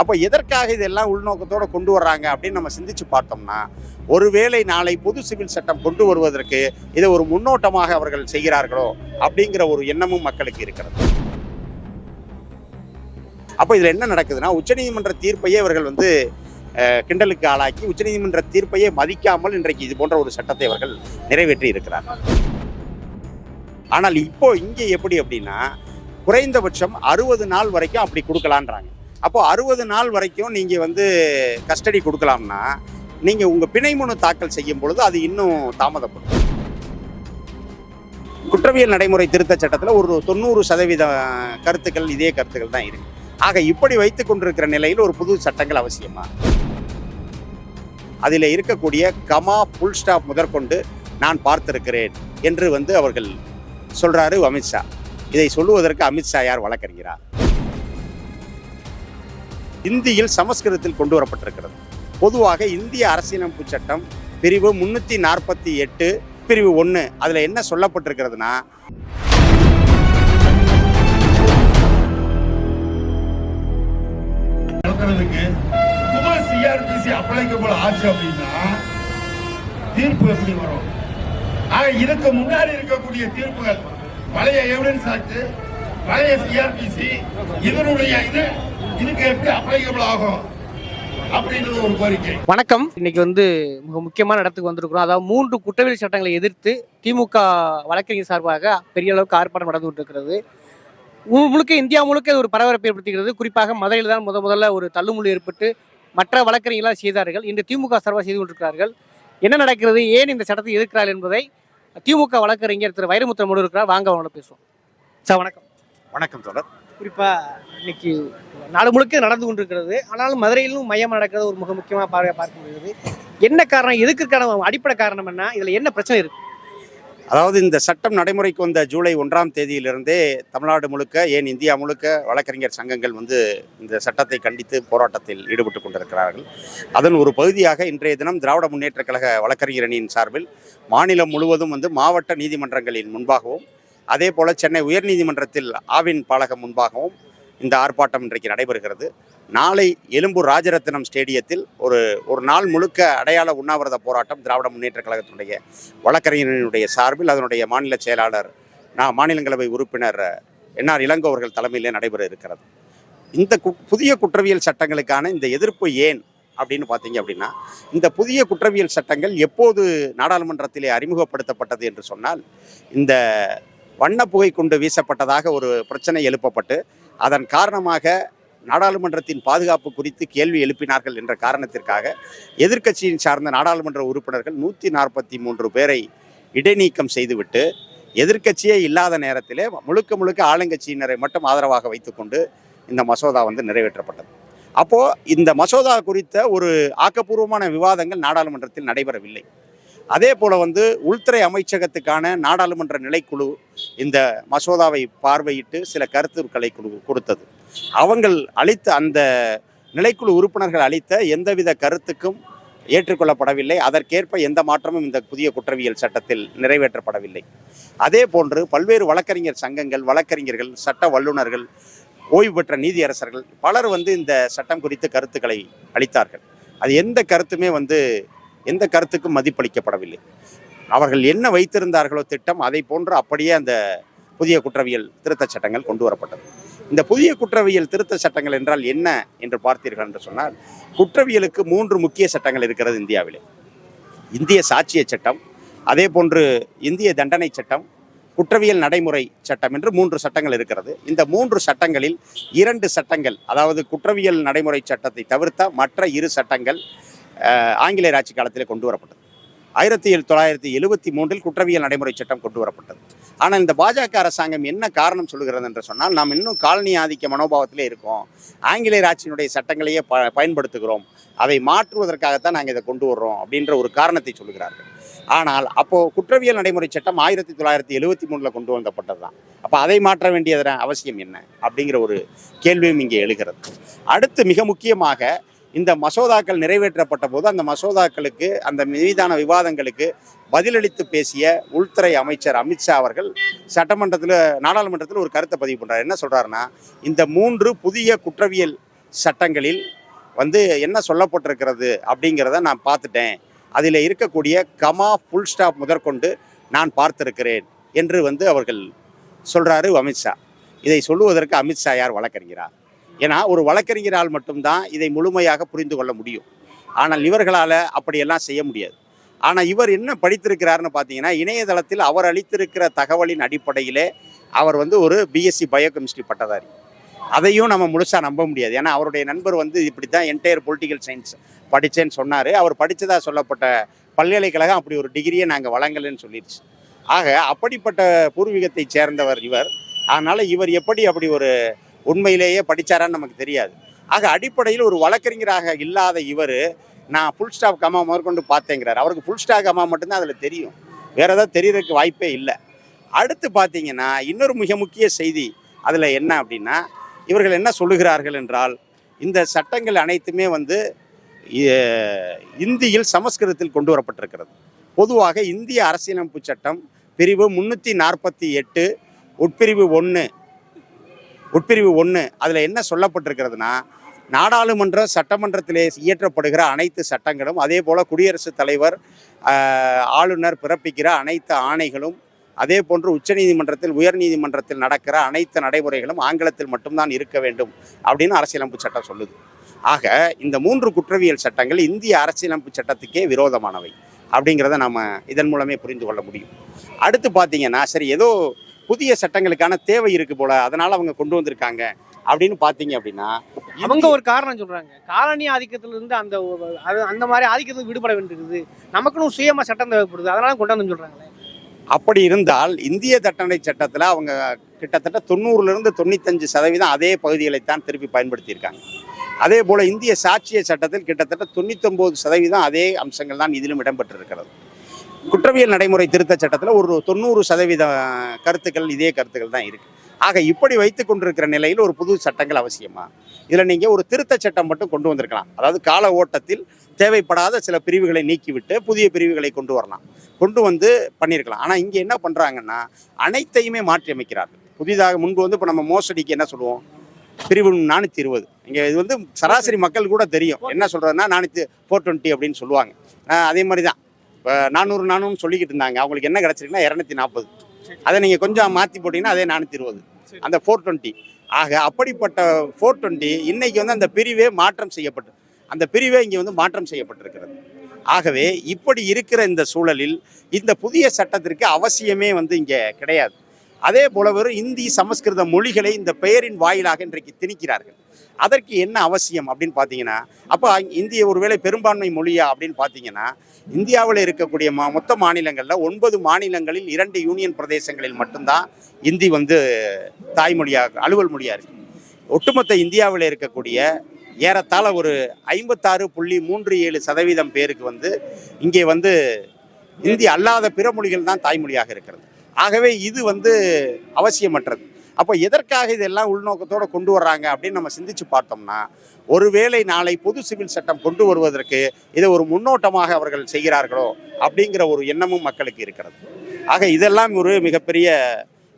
அப்போ எதற்காக இதெல்லாம் உள்நோக்கத்தோடு கொண்டு வர்றாங்க அப்படின்னு நம்ம சிந்திச்சு பார்த்தோம்னா ஒருவேளை நாளை பொது சிவில் சட்டம் கொண்டு வருவதற்கு இதை ஒரு முன்னோட்டமாக அவர்கள் செய்கிறார்களோ அப்படிங்கிற ஒரு எண்ணமும் மக்களுக்கு இருக்கிறது. அப்போ இதில் என்ன நடக்குதுன்னா உச்சநீதிமன்ற தீர்ப்பையே இவர்கள் வந்து கிண்டலுக்கு ஆளாக்கி உச்சநீதிமன்ற தீர்ப்பையே மதிக்காமல் இன்றைக்கு இது போன்ற ஒரு சட்டத்தை அவர்கள் நிறைவேற்றி இருக்கிறார்கள். ஆனால் இப்போ இங்கே எப்படி அப்படின்னா குறைந்தபட்சம் அறுபது நாள் வரைக்கும் அப்படி கொடுக்கலான்றாங்க. அப்போ அறுபது நாள் வரைக்கும் நீங்கள் வந்து கஸ்டடி கொடுக்கலாம்னா நீங்கள் உங்கள் பிணை மனு தாக்கல் செய்யும் பொழுது அது இன்னும் தாமதப்படும். குற்றவியல் நடைமுறை திருத்த சட்டத்தில் ஒரு தொண்ணூறு சதவீத கருத்துக்கள் இதே கருத்துக்கள் தான் இருக்கு. ஆக இப்படி வைத்துக் கொண்டிருக்கிற நிலையில் ஒரு புது சட்டங்கள் அவசியமா? அதில் இருக்கக்கூடிய கமா புல் ஸ்டாப் முதற்கொண்டு நான் பார்த்திருக்கிறேன் என்று வந்து அவர்கள் சொல்றாரு அமித்ஷா இதை சொல்லுவதற்கு அமித்ஷா யார் வழக்கறிஞரா இந்தியில் சமஸ்கிருதத்தில் கொண்டு வரப்பட்டிருக்கிறது பொதுவாக இந்திய அரசியலமைப்பு சட்டம் பிரிவு முன்னூத்தி நாற்பத்தி எட்டு பிரிவு ஒன்று அதில் என்ன சொல்லப்பட்டிருக்கிறதுனா அப்படின்னா தீர்ப்பு எப்படி வரும்? இதுக்கு முன்னாடி இருக்கக்கூடிய தீர்ப்புகள் பழைய எவிடன்ஸ் ஆக்ட் பழைய சிஆர்பிசி இதனுடைய இது இதுக்கு எப்படி அப்ளைக்கபிள் ஆகும் அப்படின்றது ஒரு கோரிக்கை. வணக்கம். இன்னைக்கு வந்து மிக முக்கியமான இடத்துக்கு வந்திருக்கிறோம். அதாவது மூன்று குற்றவியல் சட்டங்களை எதிர்த்து திமுக வழக்கறிஞர் சார்பாக பெரிய அளவுக்கு ஆர்ப்பாட்டம் நடந்து கொண்டிருக்கிறது. மு- முழுக்க இந்தியா முழுக்க ஒரு பரபரப்பை ஏற்படுத்துகிறது குறிப்பாக மதுரையில் தான் முத முதல்ல ஒரு தள்ளுமுள்ளு ஏற்பட்டு மற்ற வழக்கறிஞர்களால் செய்தார்கள். இன்று திமுக சார்பாக செய்து கொண்டிருக்கிறார்கள். என்ன நடக்கிறது? ஏன் இந்த சட்டத்தை எதிர்க்கிறார்கள் என்பதை திமுக வழக்கறிஞர் திரு வைரமுத்திரமோடு இருக்கிறார். வாங்க அவங்கள பேசுவோம். சார் வணக்கம். வணக்கம் தொடர் குறிப்பாக இன்னைக்கு நாடு முழுக்க நடந்து கொண்டிருக்கிறது. ஆனாலும் மதுரையிலும் மையம் நடக்கிறது ஒரு மிக முக்கியமாக பார்வையாக பார்க்க முடியுது. என்ன காரணம் எதுக்குக்கான அடிப்படை காரணம் என்ன? இதில் என்ன பிரச்சனை இருக்கு? அதாவது இந்த சட்டம் நடைமுறைக்கு வந்த ஜூலை ஒன்றாம் தேதியிலிருந்தே தமிழ்நாடு முழுக்க ஏன் இந்தியா முழுக்க வழக்கறிஞர் சங்கங்கள் வந்து இந்த சட்டத்தை கண்டித்து போராட்டத்தில் ஈடுபட்டு கொண்டிருக்கிறார்கள். அதன் ஒரு பகுதியாக இன்றைய தினம் திராவிட முன்னேற்றக் கழக வழக்கறிஞர் அணியின் சார்பில் மாநிலம் முழுவதும் வந்து மாவட்ட நீதிமன்றங்களின் முன்பாகவும் அதே போல் சென்னை உயர்நீதிமன்றத்தில் ஆவின் பாலகம் முன்பாகவும் இந்த ஆர்ப்பாட்டம் இன்றைக்கு நடைபெறுகிறது. நாளை எழும்பூர் ராஜரத்னம் ஸ்டேடியத்தில் ஒரு ஒரு நாள் முழுக்க அடையாள உண்ணாவிரத போராட்டம் திராவிட முன்னேற்றக் கழகத்தினுடைய வழக்கறிஞரினுடைய சார்பில் அதனுடைய மாநில செயலாளர் நான் மாநிலங்களவை உறுப்பினர் என்ஆர் இளங்கோ அவர்கள் தலைமையிலே நடைபெற இருக்கிறது. இந்த கு- புதிய குற்றவியல் சட்டங்களுக்கான இந்த எதிர்ப்பு ஏன் அப்படின்னு பார்த்தீங்க அப்படின்னா இந்த புதிய குற்றவியல் சட்டங்கள் எப்போது நாடாளுமன்றத்திலே அறிமுகப்படுத்தப்பட்டது என்று சொன்னால் இந்த வண்ண புகை கொண்டு வீசப்பட்டதாக ஒரு பிரச்சனை எழுப்பப்பட்டு அதன் காரணமாக நாடாளுமன்றத்தின் பாதுகாப்பு குறித்து கேள்வி எழுப்பினார்கள் என்ற காரணத்திற்காக எதிர்க்கட்சியின் சார்ந்த நாடாளுமன்ற உறுப்பினர்கள் நூற்றி நாற்பத்தி மூன்று பேரை இடைநீக்கம் செய்துவிட்டு எதிர்க்கட்சியே இல்லாத நேரத்திலே முழுக்க முழுக்க ஆளுங்கட்சியினரை மட்டும் ஆதரவாக வைத்துக்கொண்டு இந்த மசோதா வந்து நிறைவேற்றப்பட்டது. அப்போது இந்த மசோதா குறித்த ஒரு ஆக்கப்பூர்வமான விவாதங்கள் நாடாளுமன்றத்தில் நடைபெறவில்லை. அதே போல் வந்து உள்துறை அமைச்சகத்துக்கான நாடாளுமன்ற நிலைக்குழு இந்த மசோதாவை பார்வையிட்டு சில கருத்துக்களை கொடுத்தது. அவங்கள் அளித்த அந்த நிலைக்குழு உறுப்பினர்கள் அளித்த எந்தவித கருத்துக்கும் ஏற்றுக்கொள்ளப்படவில்லை. அதற்கேற்ப எந்த மாற்றமும் இந்த புதிய குற்றவியல் சட்டத்தில் நிறைவேற்றப்படவில்லை. அதே போன்று பல்வேறு வழக்கறிஞர் சங்கங்கள் வழக்கறிஞர்கள் சட்ட வல்லுநர்கள் ஓய்வு பெற்ற நீதியரசர்கள் பலர் வந்து இந்த சட்டம் குறித்து கருத்துக்களை அளித்தார்கள். அது எந்த கருத்துமே வந்து எந்த கருத்துக்கும் மதிப்பளிக்கப்படவில்லை. அவர்கள் என்ன வைத்திருந்தார்களோ திட்டம் அதை போன்று அப்படியே அந்த புதிய குற்றவியல் திருத்தச் சட்டங்கள் கொண்டு வரப்பட்டது. இந்த புதிய குற்றவியல் திருத்த சட்டங்கள் என்றால் என்ன என்று பார்த்தீர்கள் என்று சொன்னால் குற்றவியலுக்கு மூன்று முக்கிய சட்டங்கள் இருக்கிறது இந்தியாவிலே. இந்திய சாட்சிய சட்டம் அதே போன்று இந்திய தண்டனை சட்டம் குற்றவியல் நடைமுறை சட்டம் என்று மூன்று சட்டங்கள் இருக்கிறது. இந்த மூன்று சட்டங்களில் இரண்டு சட்டங்கள் அதாவது குற்றவியல் நடைமுறை சட்டத்தை தவிர்த்த மற்ற இரு சட்டங்கள் ஆங்கிலேயர் ஆட்சி காலத்தில் கொண்டு வரப்பட்டது. ஆயிரத்தி தொள்ளாயிரத்தி எழுபத்தி மூன்றில் குற்றவியல் நடைமுறை சட்டம் கொண்டு வரப்பட்டது. ஆனால் இந்த பாஜக அரசாங்கம் என்ன காரணம் சொல்கிறது என்று சொன்னால் நாம் இன்னும் காலனி ஆதிக்க மனோபாவத்திலே இருக்கோம். ஆங்கிலேயர் ஆட்சியினுடைய சட்டங்களையே ப பயன்படுத்துகிறோம். அதை மாற்றுவதற்காகத்தான் நாங்கள் இதை கொண்டு வர்றோம் அப்படின்ற ஒரு காரணத்தை சொல்லுகிறார்கள். ஆனால் அப்போது குற்றவியல் நடைமுறை சட்டம் ஆயிரத்தி தொள்ளாயிரத்தி எழுபத்தி மூணில் கொண்டு வந்தப்பட்டது தான். அப்போ அதை மாற்ற வேண்டியதன அவசியம் என்ன அப்படிங்கிற ஒரு கேள்வியும் இங்கே எழுகிறது. அடுத்து மிக முக்கியமாக இந்த மசோதாக்கள் நிறைவேற்றப்பட்ட போது அந்த மசோதாக்களுக்கு அந்த மீதான விவாதங்களுக்கு பதிலளித்து பேசிய உள்துறை அமைச்சர் அமித்ஷா அவர்கள் சட்டமன்றத்தில் நாடாளுமன்றத்தில் ஒரு கருத்தை பதிவு பண்ணுறார் என்ன சொல்கிறாருன்னா இந்த மூன்று புதிய குற்றவியல் சட்டங்களில் வந்து என்ன சொல்லப்பட்டிருக்கிறது அப்படிங்கிறத நான் பார்த்துட்டேன். அதில் இருக்கக்கூடிய கமா ஃபுல் ஸ்டாப் முதற்கொண்டு நான் பார்த்திருக்கிறேன் என்று வந்து அவர்கள் சொல்கிறாரு அமித்ஷா இதை சொல்லுவதற்கு அமித்ஷா யார் வழக்கறிஞரா? ஏன்னா ஒரு வழக்கறிஞரால் மட்டும்தான் இதை முழுமையாக புரிந்து கொள்ள முடியும். ஆனால் இவர்களால் அப்படியெல்லாம் செய்ய முடியாது. ஆனால் இவர் என்ன படித்திருக்கிறாருன்னு பார்த்தீங்கன்னா இணையதளத்தில் அவர் அளித்திருக்கிற தகவலின் அடிப்படையிலே அவர் வந்து ஒரு பிஎஸ்சி பயோகெமிஸ்ட்ரி பட்டதாரி. அதையும் நம்ம முழுசாக நம்ப முடியாது. ஏன்னா அவருடைய நண்பர் வந்து இப்படி தான் என்டையர் பொலிட்டிக்கல் சயின்ஸ் படித்தேன்னு சொன்னார். அவர் படித்ததாக சொல்லப்பட்ட பல்கலைக்கழகம் அப்படி ஒரு டிகிரியை நாங்கள் வழங்கலைன்னு சொல்லிடுச்சு. ஆக அப்படிப்பட்ட பூர்வீகத்தை சேர்ந்தவர் இவர். அதனால் இவர் எப்படி அப்படி ஒரு உண்மையிலேயே படித்தாரான்னு நமக்கு தெரியாது. ஆக அடிப்படையில் ஒரு வழக்கறிஞராக இல்லாத இவர் நான் ஃபுல் ஸ்டாப் கமா முதற்கொண்டு பார்த்தேங்கிறார். அவருக்கு ஃபுல் ஸ்டாப் கமா மட்டும்தான் அதில் தெரியும். வேறு ஏதாவது தெரியறதுக்கு வாய்ப்பே இல்லை. அடுத்து பார்த்தீங்கன்னா இன்னொரு மிக முக்கிய செய்தி அதில் என்ன அப்படின்னா இவர்கள் என்ன சொல்லுகிறார்கள் என்றால் இந்த சட்டங்கள் அனைத்துமே வந்து இந்தியில் சமஸ்கிருதத்தில் கொண்டு வரப்பட்டிருக்கிறது. பொதுவாக இந்திய அரசியலமைப்பு சட்டம் பிரிவு முன்னூற்றி நாற்பத்தி எட்டு உட்பிரிவு ஒன்று உட்பிரிவு ஒன்று அதில் என்ன சொல்லப்பட்டிருக்கிறதுனா நாடாளுமன்ற சட்டமன்றத்திலே இயற்றப்படுகிற அனைத்து சட்டங்களும் அதே போல் குடியரசுத் தலைவர் ஆளுநர் பிறப்பிக்கிற அனைத்து ஆணைகளும் அதே போன்று உச்சநீதிமன்றத்தில் உயர்நீதிமன்றத்தில் நடக்கிற அனைத்து நடைமுறைகளும் ஆங்கிலத்தில் மட்டும்தான் இருக்க வேண்டும் அப்படின்னு அரசியலமைப்பு சட்டம் சொல்லுது. ஆக இந்த மூன்று குற்றவியல் சட்டங்கள் இந்திய அரசியலமைப்பு சட்டத்துக்கே விரோதமானவை அப்படிங்கிறத நம்ம இதன் மூலமே புரிந்து கொள்ள முடியும். அடுத்து பார்த்தீங்கன்னா சரி ஏதோ புதிய சட்டங்களுக்கான தேவை இருக்கு போல அதனால அவங்க கொண்டு வந்திருக்காங்க. அப்படின்னு பார்த்தீங்க அப்படின்னா அவங்க ஒரு காரணம் சொல்றாங்க. காலனி ஆதிக்கத்துல இருந்து அந்த அது அந்த மாதிரி ஆதிக்கத்துக்கு விடுபட வேண்டியிருக்குது. நமக்குன்னு சுயமா சட்டம் தேவைப்படுது. அதனால கொண்டு வந்து சொல்றாங்களே. அப்படி இருந்தால் இந்திய தண்டனை சட்டத்தில் அவங்க கிட்டத்தட்ட தொண்ணூறுலேருந்து தொண்ணூத்தஞ்சு சதவீதம் அதே பகுதிகளைத்தான் திருப்பி பயன்படுத்தியிருக்காங்க. அதே போல் இந்திய சாட்சிய சட்டத்தில் கிட்டத்தட்ட தொண்ணூத்தொம்பது சதவீதம் அதே அம்சங்கள் தான் இதிலும் இடம்பெற்றிருக்கிறது. குற்றவியல் நடைமுறை திருத்த சட்டத்தில் ஒரு தொண்ணூறு சதவீத கருத்துக்கள் இதே கருத்துக்கள் தான் இருக்குது ஆக இப்படி வைத்து கொண்டிருக்கிற நிலையில் ஒரு புது சட்டங்கள் அவசியமா? இதில் நீங்கள் ஒரு திருத்த சட்டம் மட்டும் கொண்டு வந்திருக்கலாம். அதாவது கால ஓட்டத்தில் தேவைப்படாத சில பிரிவுகளை நீக்கிவிட்டு புதிய பிரிவுகளை கொண்டு வரலாம். கொண்டு வந்து பண்ணியிருக்கலாம் ஆனால் இங்கே என்ன பண்ணுறாங்கன்னா அனைத்தையுமே மாற்றி அமைக்கிறார்கள். புதிதாக முன்பு வந்து இப்போ நம்ம மோசடிக்கு என்ன சொல்லுவோம்? பிரிவு நானூற்றி இருபது. இங்கே இது வந்து சராசரி மக்கள் கூட தெரியும். என்ன சொல்கிறதுனா நானூற்றி ஃபோர் டுவெண்ட்டி அப்படின்னு சொல்லுவாங்க. அதே மாதிரி தான். இப்போ நானூறு நானூறுன்னு சொல்லிக்கிட்டு இருந்தாங்க. அவங்களுக்கு என்ன கிடச்சிருக்குன்னா இரநூத்தி நாற்பது அதை நீங்கள் கொஞ்சம் மாற்றி போட்டிங்கன்னா அதே நானூற்றி இருபது. அந்த ஃபோர் டுவெண்ட்டி ஆக அப்படிப்பட்ட ஃபோர் டுவெண்ட்டி இன்னைக்கு வந்து அந்த பிரிவே மாற்றம் செய்யப்பட்டு அந்த பிரிவே இங்கே வந்து மாற்றம் செய்யப்பட்டிருக்கிறது. ஆகவே இப்படி இருக்கிற இந்த சூழலில் இந்த புதிய சட்டத்திற்கு அவசியமே வந்து இங்கே கிடையாது. அதே போல வெறும் இந்தி சமஸ்கிருத மொழிகளை இந்த பெயரின் வாயிலாக இன்றைக்கு திணிக்கிறார்கள். அதற்கு என்ன அவசியம் அப்படின்னு பார்த்தீங்கன்னா அப்போ இந்திய ஒருவேளை பெரும்பான்மை மொழியா அப்படின்னு பார்த்தீங்கன்னா இந்தியாவில் இருக்கக்கூடிய மா மொத்த மாநிலங்களில் ஒன்பது மாநிலங்களில் இரண்டு யூனியன் பிரதேசங்களில் மட்டும்தான் இந்தி வந்து தாய்மொழியாக அலுவல் மொழியாக இருக்கு. ஒட்டுமொத்த இந்தியாவில் இருக்கக்கூடிய ஏறத்தாழ ஒரு ஐம்பத்தாறு புள்ளி மூன்று ஏழு சதவீதம் பேருக்கு வந்து இங்கே வந்து இந்தி அல்லாத பிற மொழிகள் தான் தாய்மொழியாக இருக்கிறது. ஆகவே இது வந்து அவசியமற்றது. அப்போ எதற்காக இதெல்லாம் உள்நோக்கத்தோடு கொண்டு வர்றாங்க அப்படின்னு நம்ம சிந்திச்சு பார்த்தோம்னா ஒருவேளை நாளை பொது சிவில் சட்டம் கொண்டு வருவதற்கு இதை ஒரு முன்னோட்டமாக அவர்கள் செய்கிறார்களோ அப்படிங்கிற ஒரு எண்ணமும் மக்களுக்கு இருக்கிறது. ஆக இதெல்லாம் ஒரு மிகப்பெரிய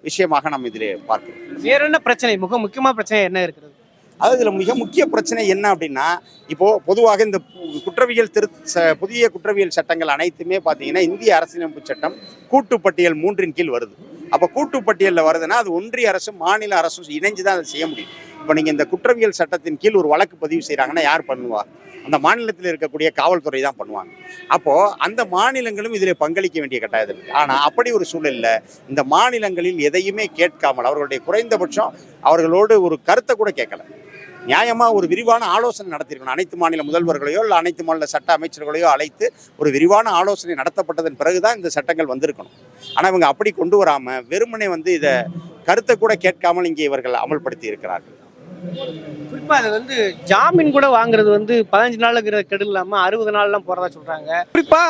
விஷயமாக நம்ம இதிலே பார்க்கிறோம். வேற என்ன பிரச்சனை? மிக முக்கியமான பிரச்சனை என்ன இருக்கிறது அதாவது இதில் மிக முக்கிய பிரச்சனை என்ன அப்படின்னா இப்போது பொதுவாக இந்த குற்றவியல் திரு ச- புதிய குற்றவியல் சட்டங்கள் அனைத்துமே பார்த்தீங்கன்னா இந்திய அரசியலமைப்பு சட்டம் கூட்டுப்பட்டியல் மூன்றின் கீழ் வருது. அப்போ கூட்டுப்பட்டியலில் வருதுன்னா அது ஒன்றிய அரசும் மாநில அரசும் இணைஞ்சு தான் அதை செய்ய முடியும். இப்போ நீங்கள் இந்த குற்றவியல் சட்டத்தின் கீழ் ஒரு வழக்கு பதிவு செய்கிறாங்கன்னா யார் பண்ணுவா? அந்த மாநிலத்தில் இருக்கக்கூடிய காவல்துறை தான் பண்ணுவாங்க. அப்போது அந்த மாநிலங்களும் இதில் பங்களிக்க வேண்டிய கட்டாயத்தில் இருக்குது ஆனால் அப்படி ஒரு சூழலில் இந்த மாநிலங்களில் எதையுமே கேட்காமல் அவர்களுடைய குறைந்தபட்சம் அவர்களோடு ஒரு கருத்தை கூட கேட்கல. நியாயமாக ஒரு விரிவான ஆலோசனை நடத்திருக்கணும் அனைத்து மாநில முதல்வர்களையோ இல்லை அனைத்து மாநில சட்ட அமைச்சர்களையோ அழைத்து ஒரு விரிவான ஆலோசனை நடத்தப்பட்டதன் பிறகுதான் இந்த சட்டங்கள் வந்திருக்கணும். ஆனால் இவங்க அப்படி கொண்டு வராமல் வெறுமனே வந்து இதை கருத்தை கூட கேட்காமல் இங்கே இவர்கள் அமல்படுத்தி இருக்கிறார்கள் குறிப்பா அது வந்து ஜாமீன் கூட வாங்குறது வந்து பதினஞ்சு நாளுங்கிற கெடு இல்லாம அறுபது நாள்லாம் போறதா சொல்றாங்க. குறிப்பா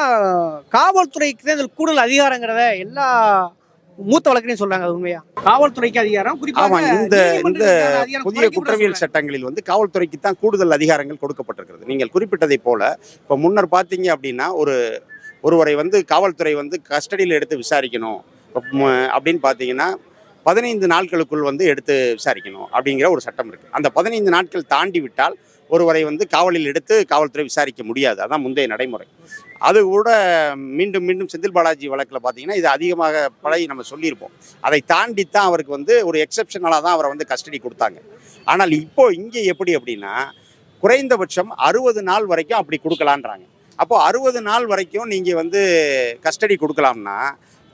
காவல்துறைக்கு தான் இதில் கூடுதல் அதிகாரங்கிறத எல்லா மூத்த வழக்கறிஞரும் சொல்றாங்க உண்மையா? காவல்துறைக்கு அதிகாரம் குறிப்பா ஆமா இந்த இந்த புதிய குற்றவியல் சட்டங்களில் வந்து காவல்துறைக்கு தான் கூடுதல் அதிகாரங்கள் கொடுக்கப்பட்டிருக்கிறது. நீங்கள் குறிப்பிட்டதை போல இப்போ முன்னர் பார்த்தீங்க அப்படின்னா ஒரு ஒருவரை வந்து காவல்துறை வந்து கஸ்டடியில் எடுத்து விசாரிக்கணும். அப்படின்னு பார்த்தீங்கன்னா பதினைந்து நாட்களுக்குள் வந்து எடுத்து விசாரிக்கணும் அப்படிங்கிற ஒரு சட்டம் இருக்குது அந்த பதினைந்து நாட்கள் தாண்டி விட்டால் ஒருவரை வந்து காவலில் எடுத்து காவல்துறை விசாரிக்க முடியாது. அதான் முந்தைய நடைமுறை. அது கூட மீண்டும் மீண்டும் செந்தில் பாலாஜி வழக்கில் பார்த்தீங்கன்னா இது அதிகமாக பழகி நம்ம சொல்லியிருப்போம். அதை தாண்டி தான் அவருக்கு வந்து ஒரு எக்ஸப்ஷனலாக தான் அவரை வந்து கஸ்டடி கொடுத்தாங்க. ஆனால் இப்போ இங்கே எப்படி அப்படின்னா குறைந்தபட்சம் அறுபது நாள் வரைக்கும் அப்படி கொடுக்கலான்றாங்க. அப்போது அறுபது நாள் வரைக்கும் நீங்கள் வந்து கஸ்டடி கொடுக்கலாம்னா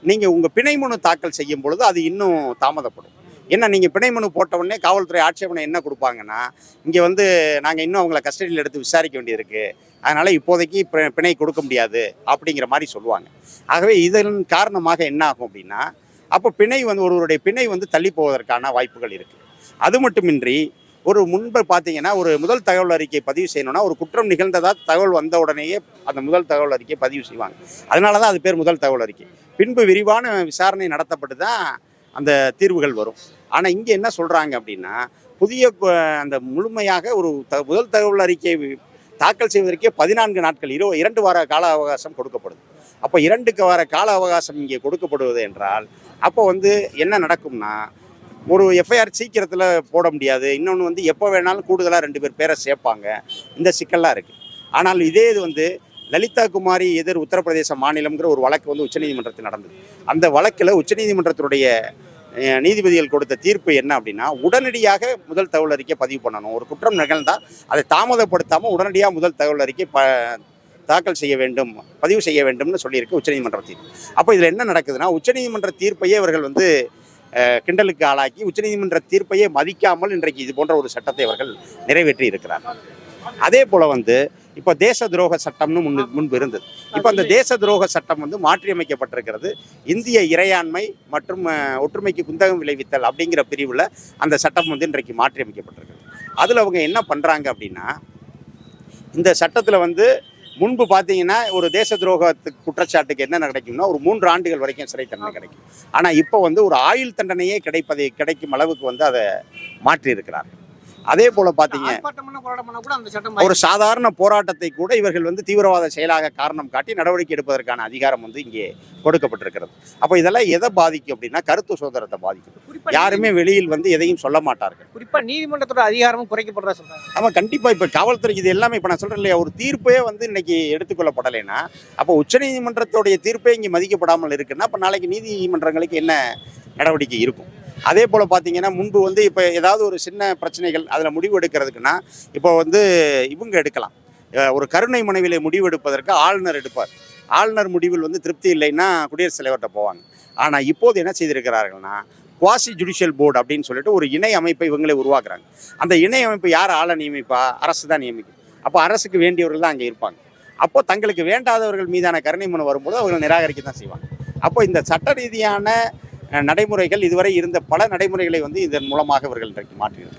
நீங்கள் உங்கள் பிணை மனு தாக்கல் செய்யும் பொழுது அது இன்னும் தாமதப்படும். என்ன நீங்கள் பிணை மனு போட்ட உடனே காவல்துறை ஆட்சேபனை என்ன கொடுப்பாங்கன்னா இங்கே வந்து நாங்கள் இன்னும் அவங்கள கஸ்டடியில் எடுத்து விசாரிக்க வேண்டியிருக்கு. அதனால் இப்போதைக்கு பி- பிணை கொடுக்க முடியாது அப்படிங்கிற மாதிரி சொல்லுவாங்க. ஆகவே இதன் காரணமாக என்ன ஆகும் அப்படின்னா அப்போ பிணை வந்து ஒருவருடைய பிணை வந்து தள்ளி போவதற்கான வாய்ப்புகள் இருக்குது அது மட்டுமின்றி ஒரு முன்பு பார்த்தீங்கன்னா ஒரு முதல் தகவல் அறிக்கை பதிவு செய்யணும்னா ஒரு குற்றம் நிகழ்ந்ததா தகவல் வந்த உடனேயே அந்த முதல் தகவல் அறிக்கை பதிவு செய்வாங்க. அதனால தான் அது பேர் முதல் தகவல் அறிக்கை. பின்பு விரிவான விசாரணை நடத்தப்பட்டு தான் அந்த தீர்வுகள் வரும். ஆனால் இங்கே என்ன சொல்கிறாங்க அப்படின்னா புதிய அந்த முழுமையாக ஒரு த முதல் தகவல் அறிக்கை தாக்கல் செய்வதற்கே பதினான்கு நாட்கள் இரு இரண்டு வார கால அவகாசம் கொடுக்கப்படுது. அப்போ இரண்டுக்கு வார கால அவகாசம் இங்கே கொடுக்கப்படுவது என்றால் அப்போ வந்து என்ன நடக்கும்னா ஒரு எஃப்ஐஆர் சீக்கிரத்தில் போட முடியாது. இன்னொன்று வந்து எப்போ வேணாலும் கூடுதலாக ரெண்டு பேர் பேரை சேர்ப்பாங்க. இந்த சிக்கல்லாம் இருக்குது ஆனால் இதே இது வந்து லலிதா குமாரி எதிர் உத்தரப்பிரதேச மாநிலம்ங்கிற ஒரு வழக்கு வந்து உச்சநீதிமன்றத்தில் நடந்தது. அந்த வழக்கில் உச்சநீதிமன்றத்தினுடைய நீதிபதிகள் கொடுத்த தீர்ப்பு என்ன அப்படின்னா உடனடியாக முதல் தகவல் அறிக்கை பதிவு பண்ணணும். ஒரு குற்றம் நிகழ்ந்தால் அதை தாமதப்படுத்தாமல் உடனடியாக முதல் தகவல் அறிக்கை ப தாக்கல் செய்ய வேண்டும் பதிவு செய்ய வேண்டும்னு சொல்லியிருக்கு உச்சநீதிமன்ற தீர்ப்பு. அப்போ இதில் என்ன நடக்குதுன்னா உச்சநீதிமன்ற தீர்ப்பையே இவர்கள் வந்து கிண்டலுக்கு ஆளாக்கி உச்சநீதிமன்ற தீர்ப்பையே மதிக்காமல் இன்றைக்கு இது போன்ற ஒரு சட்டத்தை அவர்கள் நிறைவேற்றி இருக்கிறார்கள் அதே போல் வந்து இப்போ தேச துரோக சட்டம்னு முன்பு முன்பு இருந்தது. இப்போ அந்த தேச துரோக சட்டம் வந்து மாற்றியமைக்கப்பட்டிருக்கிறது. இந்திய இறையாண்மை மற்றும் ஒற்றுமைக்கு குந்தகம் விளைவித்தல் அப்படிங்கிற பிரிவில் அந்த சட்டம் வந்து இன்றைக்கு மாற்றியமைக்கப்பட்டிருக்கிறது. அதில் அவங்க என்ன பண்ணுறாங்க அப்படின்னா இந்த சட்டத்தில் வந்து முன்பு பார்த்தீங்கன்னா ஒரு தேச துரோகத்துக்கு குற்றச்சாட்டுக்கு என்ன கிடைக்கும்னா ஒரு மூன்று ஆண்டுகள் வரைக்கும் சிறை தண்டனை கிடைக்கும். ஆனால் இப்போ வந்து ஒரு ஆயுள் தண்டனையே கிடைப்பதை கிடைக்கும் அளவுக்கு வந்து அதை மாற்றி இருக்கிறார் அதே போல சட்டம் ஒரு சாதாரண போராட்டத்தை கூட இவர்கள் வந்து தீவிரவாத செயலாக காரணம் காட்டி நடவடிக்கை எடுப்பதற்கான அதிகாரம் வந்து இங்கே கொடுக்கப்பட்டிருக்கிறது. அப்போ இதெல்லாம் எதை பாதிக்கும் அப்படின்னா கருத்து சுதந்திரத்தை பாதிக்கும். யாருமே வெளியில் வந்து எதையும் சொல்ல மாட்டார்கள். குறிப்பா நீதிமன்றத்தோட அதிகாரமும் குறைக்கப்படுறதா சொல்றாங்க. ஆமா கண்டிப்பா இப்ப காவல்துறைக்கு இது எல்லாமே இப்ப நான் சொல்றேன் இல்லையா ஒரு தீர்ப்பே வந்து இன்னைக்கு எடுத்துக்கொள்ளப்படலைன்னா அப்போ உச்சநீதிமன்றத்துடைய தீர்ப்பே இங்கே மதிக்கப்படாமல் இருக்குன்னா அப்ப நாளைக்கு நீதிமன்றங்களுக்கு என்ன நடவடிக்கை இருக்கும்? அதே போல் பார்த்தீங்கன்னா முன்பு வந்து இப்போ ஏதாவது ஒரு சின்ன பிரச்சனைகள் அதில் முடிவு எடுக்கிறதுக்குன்னா இப்போ வந்து இவங்க எடுக்கலாம். ஒரு கருணை மனைவியில் முடிவு எடுப்பதற்கு ஆளுநர் எடுப்பார். ஆளுநர் முடிவில் வந்து திருப்தி இல்லைன்னா குடியரசுத் தலைவர்கிட்ட போவாங்க. ஆனால் இப்போது என்ன செய்திருக்கிறார்கள்னா குவாசி ஜுடிஷியல் போர்டு அப்படின்னு சொல்லிட்டு ஒரு இணை அமைப்பை இவங்களே உருவாக்குறாங்க. அந்த இணை அமைப்பு யார்? ஆளை நியமிப்பா? அரசு தான் நியமிக்கும். அப்போ அரசுக்கு வேண்டியவர்கள் தான் அங்கே இருப்பாங்க. அப்போ தங்களுக்கு வேண்டாதவர்கள் மீதான கருணை மனு வரும்போது அவர்கள் நிராகரிக்க தான் செய்வாங்க. அப்போ இந்த சட்ட ரீதியான நடைமுறைகள் இதுவரை இருந்த பல நடைமுறைகளை வந்து இதன் மூலமாக இவர்கள் இன்றைக்கு மாற்றியிருக்கிறார்